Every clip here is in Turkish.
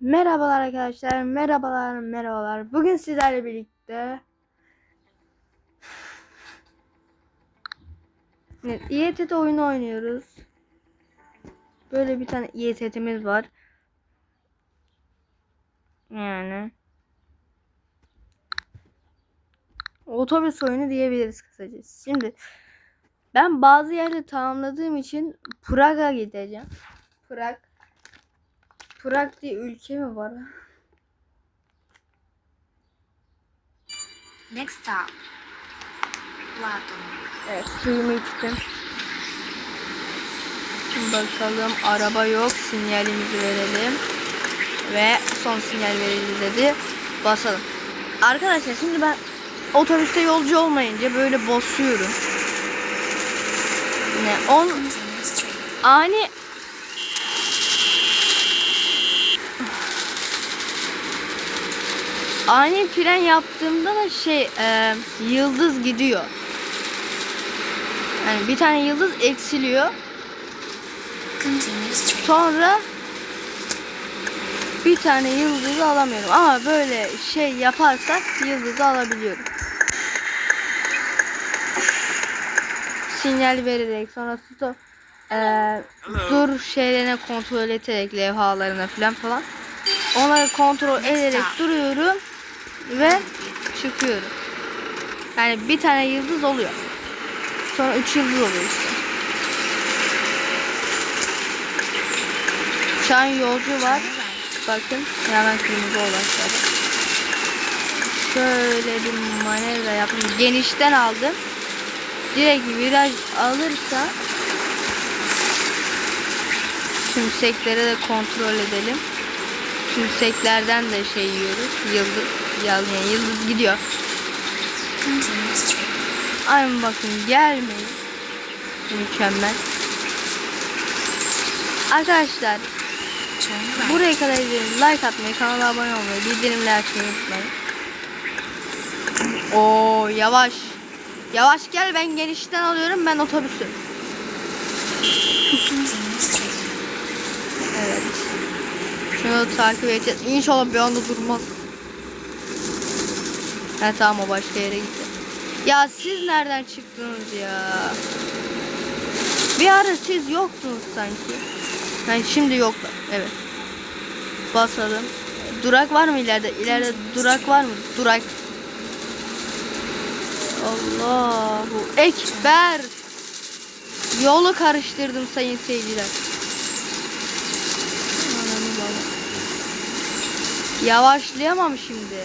Merhabalar arkadaşlar, merhabalar, merhabalar. Bugün sizlerle birlikte Evet, İETT oyunu oynuyoruz. Böyle bir tane İETT'miz var. Yani otobüs oyunu diyebiliriz kısaca. Şimdi ben bazı yerleri tamamladığım için Prag'a gideceğim. Prag Prag diye ülke mi var? Next stop, Platon. Evet suyumu içtim. Bakalım araba yok sinyalimizi verelim. Ve son sinyal verildi dedi. Basalım. Arkadaşlar şimdi ben otobüste yolcu olmayınca böyle basıyorum. Ne? On ani ani fren yaptığımda da şey e, yıldız gidiyor. Yani bir tane yıldız eksiliyor. Sonra bir tane yıldızı alamıyorum. Ama böyle şey yaparsak yıldızı alabiliyorum. Sinyal vererek sonra stop eee, dur şeylerine kontrol ederek levhalarına falan falan. Onları kontrol ederek duruyorum ve çıkıyorum. Yani bir tane yıldız oluyor. Sonra üç yıldız oluyor işte. Şu an yolcu var. Bakın hemen kırmızı aşağıda. Şöyle bir manevra yaptım. Genişten aldım. Direkt viraj alırsa tümsekleri de kontrol edelim. Tümseklerden de şey yiyoruz. Yıldız. Yani yıldız gidiyor. Aynen bakın gelmeyin. Mükemmel. Arkadaşlar. Buraya kadar izleyin. Like atmayı, kanala abone olmayı, bildirimleri açmayı unutmayın. Oo yavaş. Yavaş gel ben genişten alıyorum ben otobüsü. Evet. Şunu takip edeceğiz. İnşallah bir anda durmaz. He tamam o başka yere gitti. Ya siz nereden çıktınız ya? Bir ara siz yoktunuz sanki. Yani şimdi yoklar. Evet. Basalım. Durak var mı ileride? İleride durak var mı? Durak. Allahu Ekber. Yolu karıştırdım sayın seyirciler. Yavaşlayamam şimdi.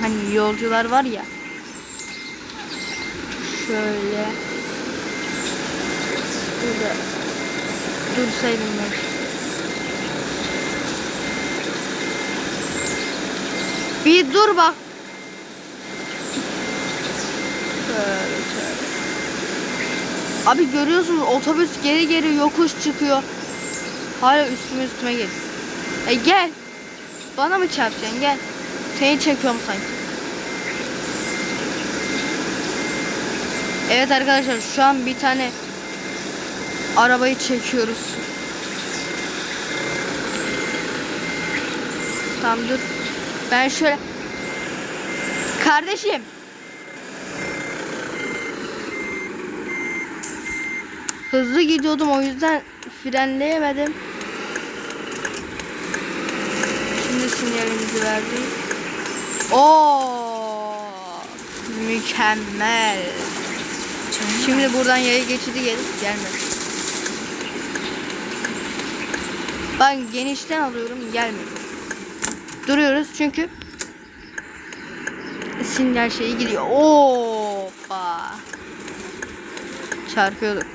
Hani yolcular var ya. Şöyle. Burada dursaydım ben. Bir dur bak. Abi görüyorsunuz otobüs geri geri yokuş çıkıyor. Hala üstüme üstüme gel. E gel. Bana mı çarpacaksın gel. Seni çekiyorum sanki. Evet arkadaşlar şu an bir tane arabayı çekiyoruz. Tamam dur. Ben şöyle Kardeşim. Hızlı gidiyordum o yüzden frenleyemedim. Şimdi sinyalimizi verdik. Oo! Mükemmel. Şimdi buradan yaya geçidi gelip gelmedi. Ben genişten alıyorum gelmedi. Duruyoruz çünkü sinyal şeyi gidiyor. Hoppa. Çarpıyorduk.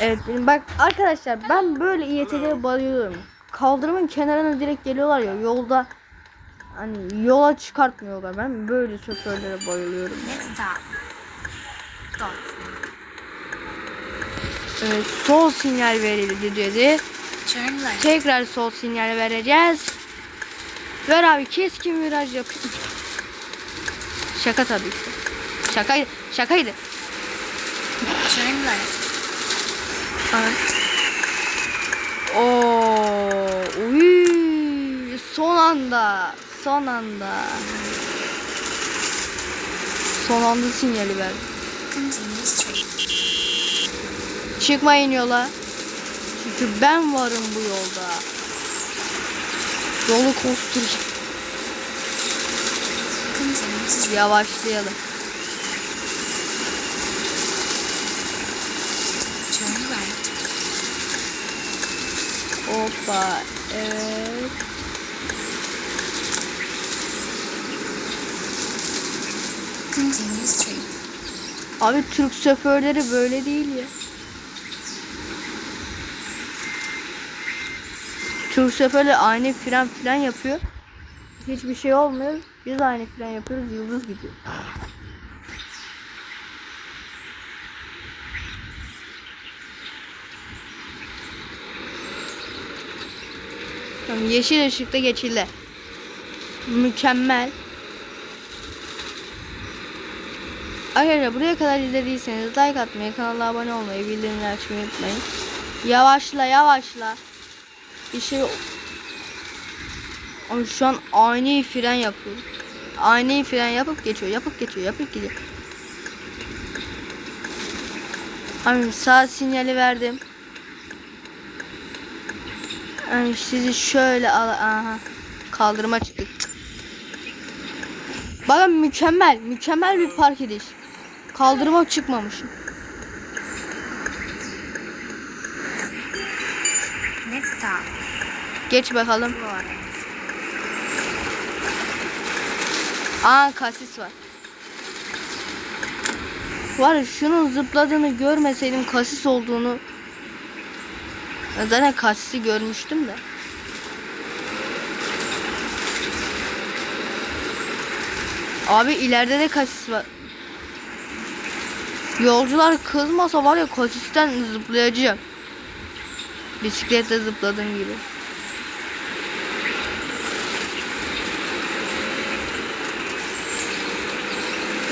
Evet benim bak arkadaşlar ben böyle İETT'ye bayılıyorum. Kaldırımın kenarına direkt geliyorlar ya yolda hani yola çıkartmıyorlar. Ben böyle şoförlere bayılıyorum. Dotson. Evet, sol sinyal verildi dedi. Tekrar sol sinyal vereceğiz. Ver abi keskin viraj yap. Şaka tabii ki. Şakaydı. Şakaydı. Turn left. An- Oo, uy, son anda, son anda. Son anda sinyali straight. Çıkmayın yola. Çünkü ben varım bu yolda. Yolu kosturacağım. Yavaşlayalım. Turn right. Hoppa. Evet. Abi Türk şoförleri böyle değil ya. Türk şoförleri aynı fren fren yapıyor. Hiçbir şey olmuyor. Biz aynı fren yapıyoruz. Yıldız gidiyor. Tamam, yeşil ışıkta geçildi. Mükemmel. Arkadaşlar buraya kadar izlediyseniz like atmayı, kanala abone olmayı, bildirimleri açmayı unutmayın. Yavaşla yavaşla. Bir şey Ama şu an ani fren yapıyor. Ani fren yapıp geçiyor, yapıp geçiyor, yapıp gidiyor. Abi sağ sinyali verdim. Yani sizi şöyle al aha kaldırıma çıktık. Bakın mükemmel, mükemmel bir park ediş. Kaldırıma çıkmamışım. Next stop. Geç bakalım. Aa kasis var. Var şunun zıpladığını görmeseydim kasis olduğunu. Ben zaten kasisi görmüştüm de. Abi ileride de kasis var. Yolcular kızmasa var ya kasisten zıplayacağım. Bisiklette zıpladığım gibi.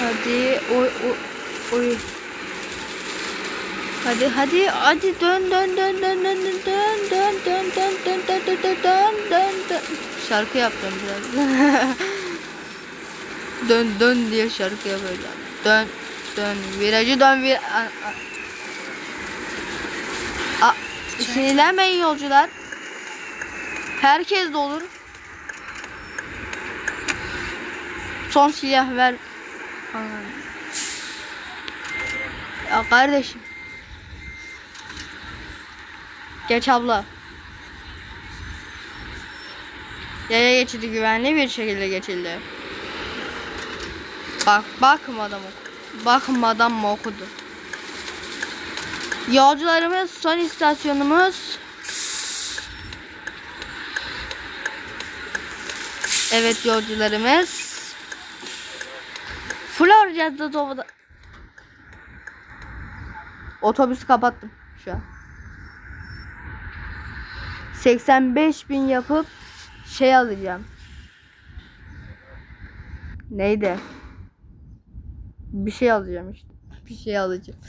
Hadi oy oy oy. Hadi hadi hadi dön dön dön dön dön dön dön dön dön dön dön dön dön dön dön dön Şarkı yapacağım biraz. dön dön diye şarkı yapacağım. Dön dön virajı dön vir. A, sinirlenmeyin yolcular. Herkes de olur. Son silah ver. Ya kardeşim. Geç abla. Yaya geçidi güvenli bir şekilde geçildi. Bak bakmadan oku. Bakmadan mı okudu? Yolcularımız son istasyonumuz. Evet yolcularımız. Flor Cadde Doğu'da. Otobüsü kapattım şu an. 85 bin yapıp şey alacağım. Neydi? Bir şey alacağım işte. Bir şey alacağım.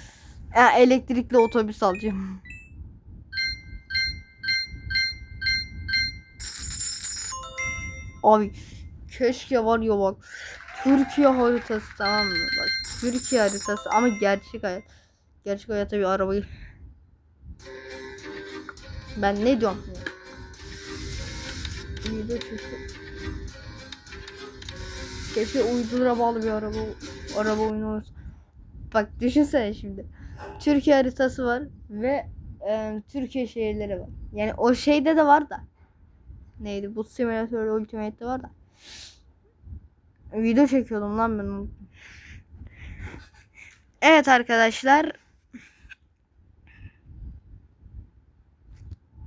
Ya, elektrikli otobüs alacağım. Abi keşke var ya bak. Türkiye haritası tamam mı? Bak Türkiye haritası ama gerçek hayat. Gerçek hayatta bir arabayı. Ben ne diyorum? De çünkü. Keşke uydulara bağlı bir araba araba oyunu olsun. Bak düşünsene şimdi. Türkiye haritası var ve e, Türkiye şehirleri var. Yani o şeyde de var da. Neydi? Bu simülatör Ultimate'de var da. Video çekiyordum lan ben. Evet arkadaşlar.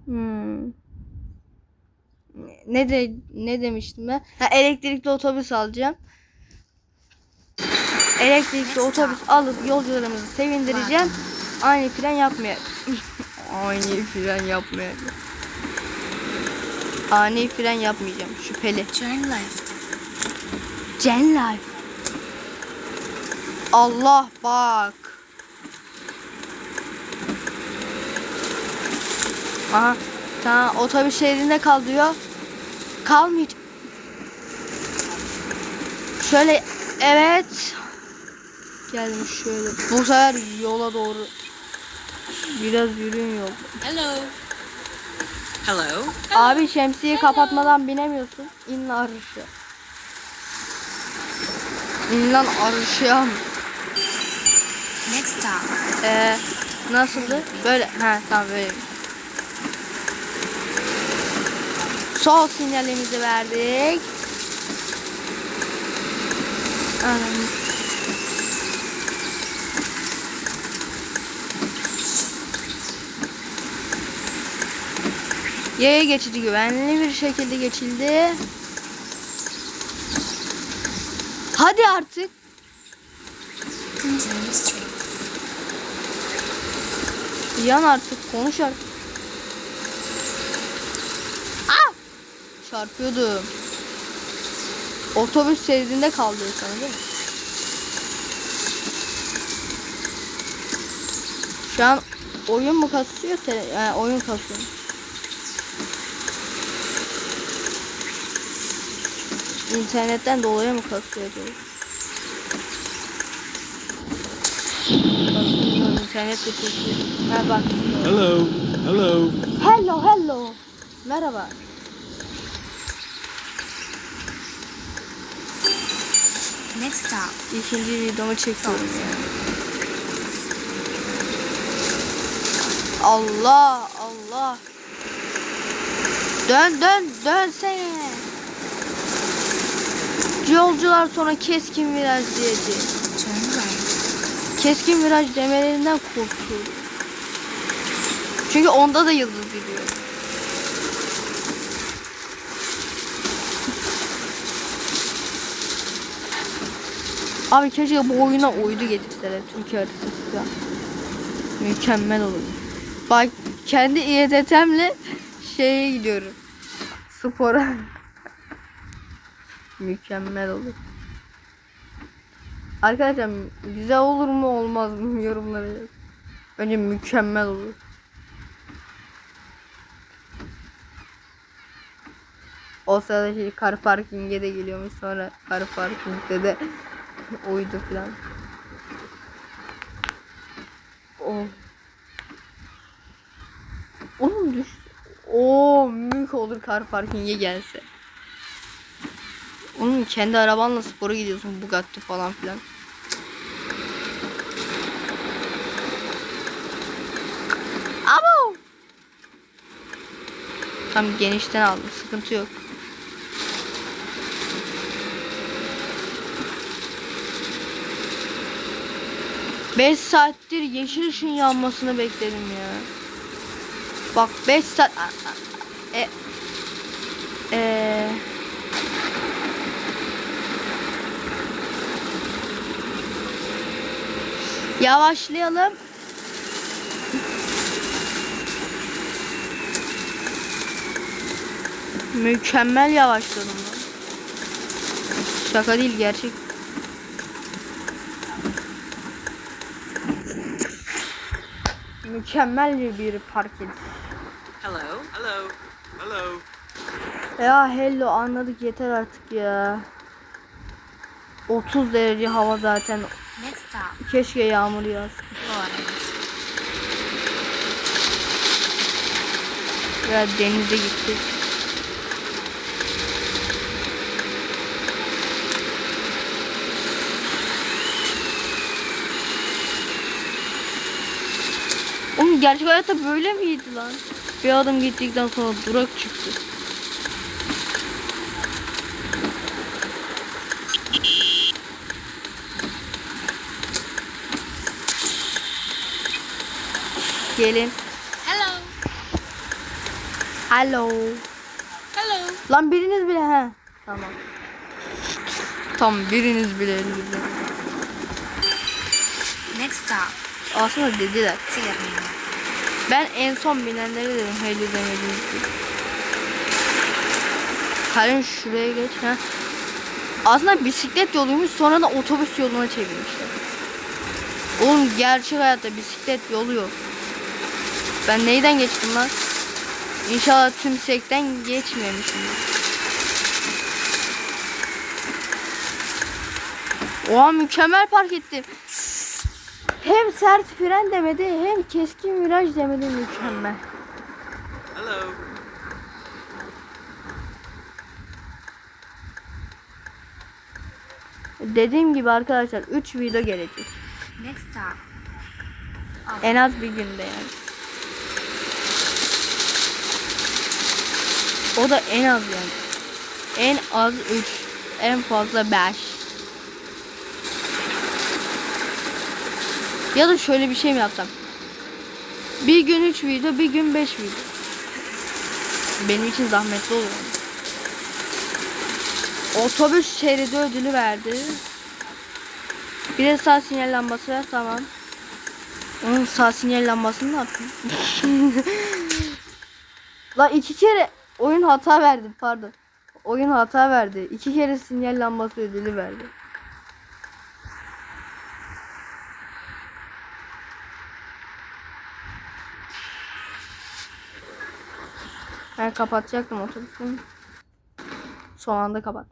Hmm. Ne de ne demiştim ben? Ha, elektrikli otobüs alacağım. Elektrikli otobüs alıp yolcularımızı sevindireceğim. Aynı fren yapmaya. Aynı fren yapmaya. Ani fren yapmayacağım. Şüpheli. Turn left. Gen Life. Allah bak. Aha. Tamam otobüs şeridinde kal diyor. Kalmayacak. Şöyle evet. Geldim şöyle. Bu sefer yola doğru. Biraz yürüyün yol. Hello. Hello. Abi şemsiyeyi kapatmadan binemiyorsun. İn lan arışa. İn lan arışa. Next stop. Ee, nasıldı? Böyle. Ha tamam böyle. Sol sinyalimizi verdik. Anam. Yaya geçidi güvenli bir şekilde geçildi. Hadi artık. Yan artık konuş artık. Aa! Çarpıyordum. Otobüs şeridinde kaldı sana değil mi? Şu an oyun mu kasıyor? Yani oyun kasıyor. İnternetten dolayı mı kasıyor diyor. İnternet de çekiyor. Ha bak. Hello. Hello. Hello hello. Merhaba. Next stop. İkinci videomu çekiyorum. Allah Allah. Dön dön dönsene. Yolcular sonra keskin viraj diyecek. Keskin viraj demelerinden korkuyorum. Çünkü onda da yıldız gidiyor. Abi keşke bu oyuna uydu getirseler Türkiye haritası falan. Mükemmel olur. Bak kendi İETT'mle şeye gidiyorum. Spora. Mükemmel olur. Arkadaşlar güzel olur mu olmaz mı yorumlara yazın. Bence mükemmel olur. O sırada şey kar parkinge de geliyormuş sonra kar parkingde de uydu falan. Oh. Oğlum düş. Oo mük olur kar parkinge gelse. Onun kendi arabanla spora gidiyorsun Bugatti falan filan. Abo! Tam genişten aldım. Sıkıntı yok. Beş saattir yeşil ışın yanmasını bekledim ya. Bak 5 saat e, e, Yavaşlayalım. Mükemmel yavaşladım. Şaka değil gerçek. Mükemmel bir park ediş. Hello. Hello. Hello. Ya hello anladık yeter artık ya. 30 derece hava zaten. Keşke yağmur yağsın. Ya denize gitsek. Oğlum gerçek hayatta böyle miydi lan? Bir adım gittikten sonra durak çıktı. Gelin. Hello. Hello. Hello. Lan biriniz bile he. Tamam. Tam biriniz bile elinde. Next stop. Aslında dediler. Termina. Ben en son binenlere dedim hayırlı demediniz diye. Kalem şuraya geç ha. Aslında bisiklet yoluymuş sonra da otobüs yoluna çevirmişler. Oğlum gerçek hayatta bisiklet yolu yok. Ben neyden geçtim lan? İnşallah tümsekten geçmemişim. Oha mükemmel park ettim. Hem sert fren demedi hem keskin viraj demedi mükemmel. Hello. Dediğim gibi arkadaşlar 3 video gelecek. Next stop. En az bir günde yani. O da en az yani. En az 3. En fazla 5. Ya da şöyle bir şey mi yapsam? Bir gün 3 video, bir gün 5 video. Benim için zahmetli olur. Otobüs şeridi ödülü verdi. Bir de sağ sinyal lambası ver tamam. Onun sağ sinyal lambasını ne yapayım? La iki kere oyun hata verdi pardon. Oyun hata verdi. İki kere sinyal lambası ödülü verdi. Ben kapatacaktım otobüsü. Son anda kapat.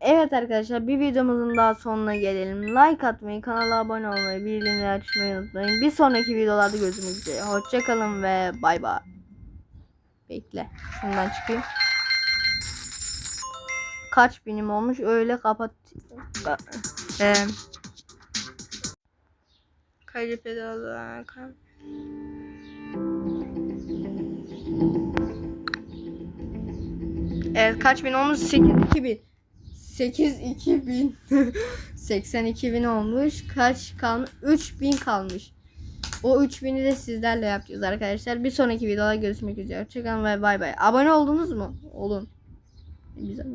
Evet arkadaşlar bir videomuzun daha sonuna gelelim. Like atmayı, kanala abone olmayı, bildirimleri açmayı unutmayın. Bir sonraki videolarda görüşmek üzere. Hoşçakalın ve bay bay. Bekle. Şundan çıkayım. Kaç binim olmuş öyle kapat. Eee Kaydı pedalı. Evet kaç bin olmuş? 82 bin. 82 bin. 82 bin olmuş. Kaç kalmış? 3 bin kalmış. O 3000'i de sizlerle yapacağız arkadaşlar. Bir sonraki videoda görüşmek üzere. Hoşçakalın ve bay bay. Abone oldunuz mu? Olun. Güzel.